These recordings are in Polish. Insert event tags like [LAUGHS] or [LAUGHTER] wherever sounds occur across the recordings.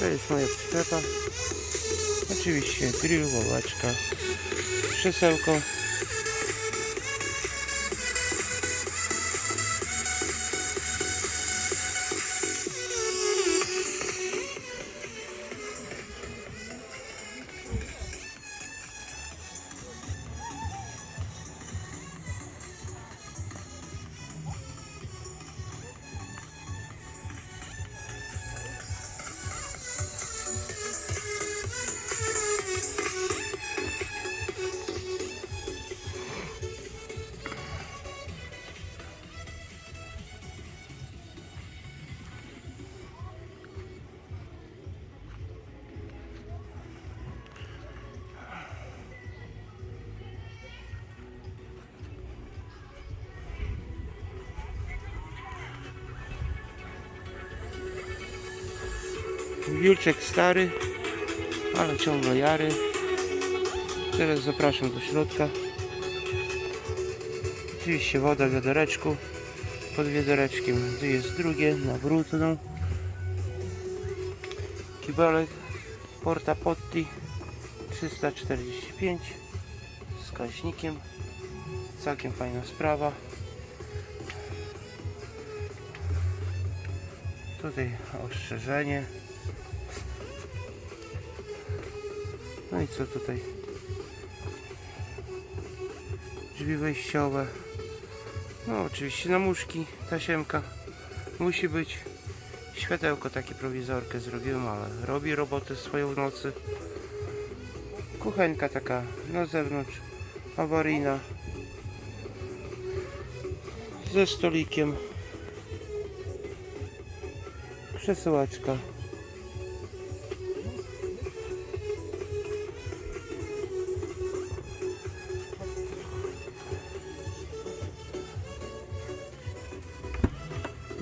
To jest moja przyczepa. Oczywiście grill, ławeczka, krzesełko. Wilczek stary, ale ciągle jary. Teraz zapraszam do środka. Oczywiście woda w wiadereczku. Pod wiadereczkiem tu jest drugie na brudno. Kibelek Porta Potti 345 z kaźnikiem. Całkiem fajna sprawa. Tutaj ostrzeżenie. No i co tutaj? Drzwi wejściowe. No oczywiście na muszki, tasiemka. Musi być. Światełko takie prowizorkę zrobiłem, ale robi robotę swoją w nocy. Kuchenka taka na zewnątrz, awaryjna. Ze stolikiem. Krzesełeczka.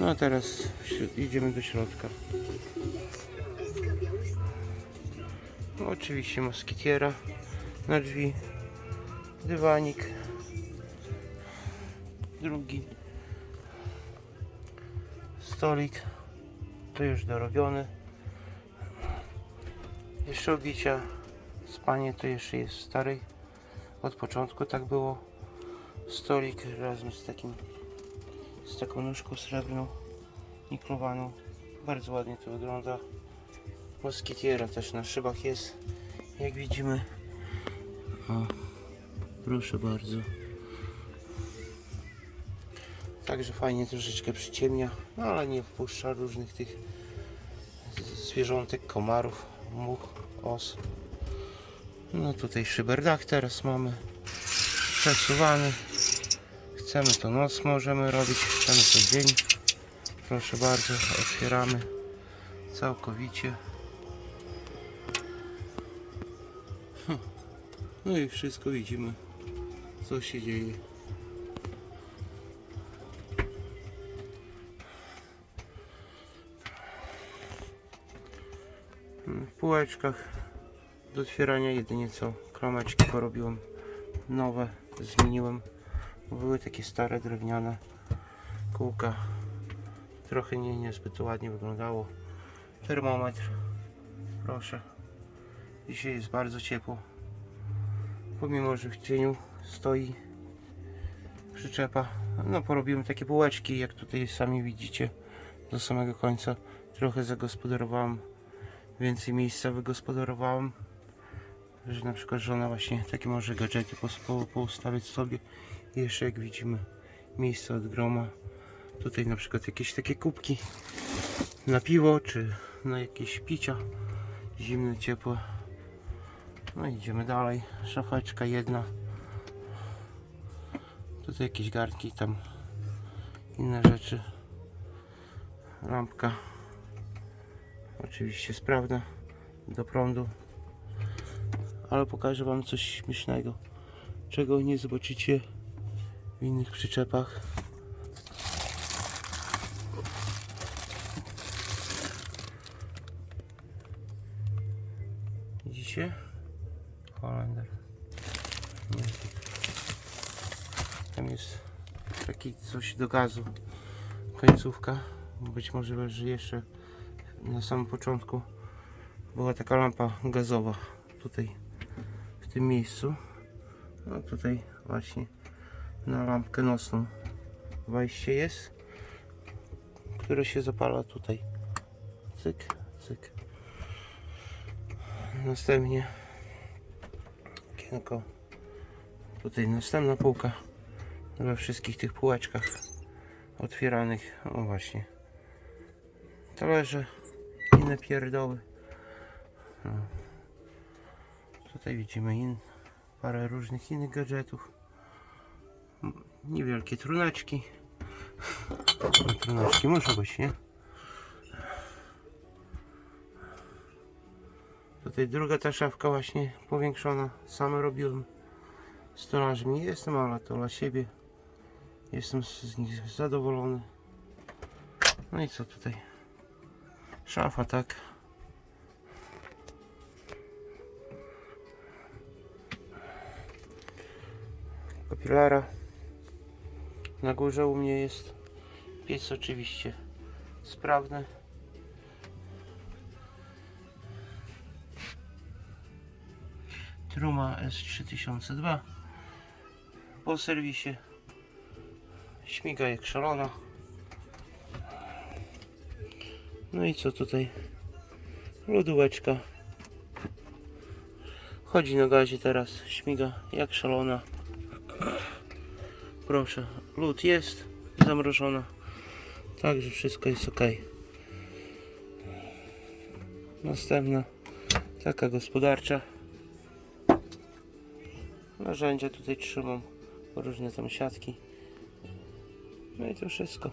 No a teraz idziemy do środka. No, oczywiście moskitiera na drzwi, dywanik, drugi, stolik, to już dorobiony. Jeszcze obicia, spanie to jeszcze jest stary, od początku tak było. Stolik razem z takim z taką nóżką srebrną, niklowaną. Bardzo ładnie to wygląda. Moskitiera też na szybach jest, jak widzimy. O, proszę bardzo. Także fajnie troszeczkę przyciemnia, no ale nie wpuszcza różnych tych zwierzątek, komarów, much, os. No tutaj szyberdach teraz mamy przesuwany. Chcemy to noc możemy robić, chcemy to dzień. Proszę bardzo, otwieramy całkowicie. Hm. No i wszystko widzimy, co się dzieje. W półeczkach do otwierania jedynie co klameczki porobiłem nowe, zmieniłem były takie stare drewniane kółka. Trochę nie, niezbyt ładnie wyglądało. Termometr. Proszę. Dzisiaj jest bardzo ciepło. Pomimo, że w cieniu stoi przyczepa. No porobiłem takie półeczki, jak tutaj sami widzicie. Do samego końca. Trochę zagospodarowałem. Więcej miejsca wygospodarowałem. Że na przykład żona właśnie takie może gadżety poustawiać sobie. Jeszcze jak widzimy miejsce od groma. Tutaj na przykład jakieś takie kubki na piwo czy na jakieś picia zimne, ciepłe. No idziemy dalej. Szafeczka jedna. Tutaj jakieś garnki, tam inne rzeczy. Lampka. Oczywiście sprawna do prądu. Ale pokażę Wam coś śmiesznego, czego nie zobaczycie w innych przyczepach. Widzicie? Holender. Tam jest taki coś do gazu. Końcówka. Być może leży jeszcze na samym początku była taka lampa gazowa tutaj w tym miejscu. No tutaj właśnie na lampkę nocną wejście jest, które się zapala tutaj. Cyk, cyk. Następnie okienko. Tutaj następna półka we wszystkich tych półeczkach otwieranych. O właśnie. Talerze, inne pierdoły. No. Tutaj widzimy in, parę różnych innych gadżetów. Niewielkie truneczki. [LAUGHS] Truneczki muszą być, nie? Tutaj druga ta szafka właśnie powiększona. Sam robiłem stolarzem. Nie jestem, ale to dla siebie. Jestem z nich zadowolony. No i co tutaj? Szafa, tak? Kapilara. Na górze u mnie jest piec oczywiście. Sprawny. Truma S3002 po serwisie. Śmiga jak szalona. No i co tutaj? Lodóweczka. Chodzi na gazie teraz. Śmiga jak szalona proszę lód jest zamrożona. Także wszystko jest ok następna taka gospodarcza. Narzędzia tutaj trzymam różne tam siatki. No i to wszystko.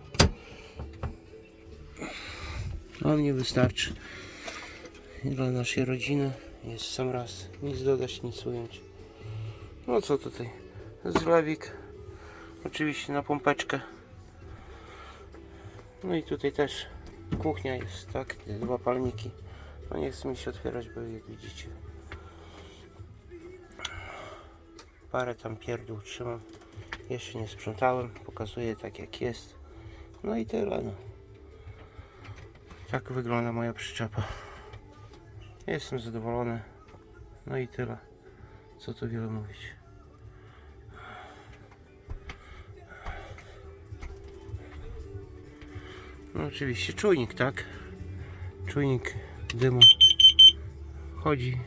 A mnie wystarczy. I dla naszej rodziny. Jest sam raz. Nic dodać nic ująć. No co tutaj zlewik oczywiście na pompeczkę no i tutaj też kuchnia jest tak dwa palniki no nie chcę mi się otwierać bo jak widzicie parę tam pierdół trzymam. Jeszcze nie sprzątałem, pokazuję tak jak jest. No i tyle. No. Tak wygląda moja przyczepa. Jestem zadowolony. No i tyle. Co tu wiele mówić. Oczywiście czujnik, tak? Czujnik dymu. Chodzi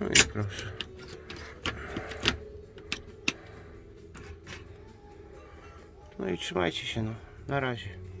No i proszę. No i trzymajcie się no. Na razie.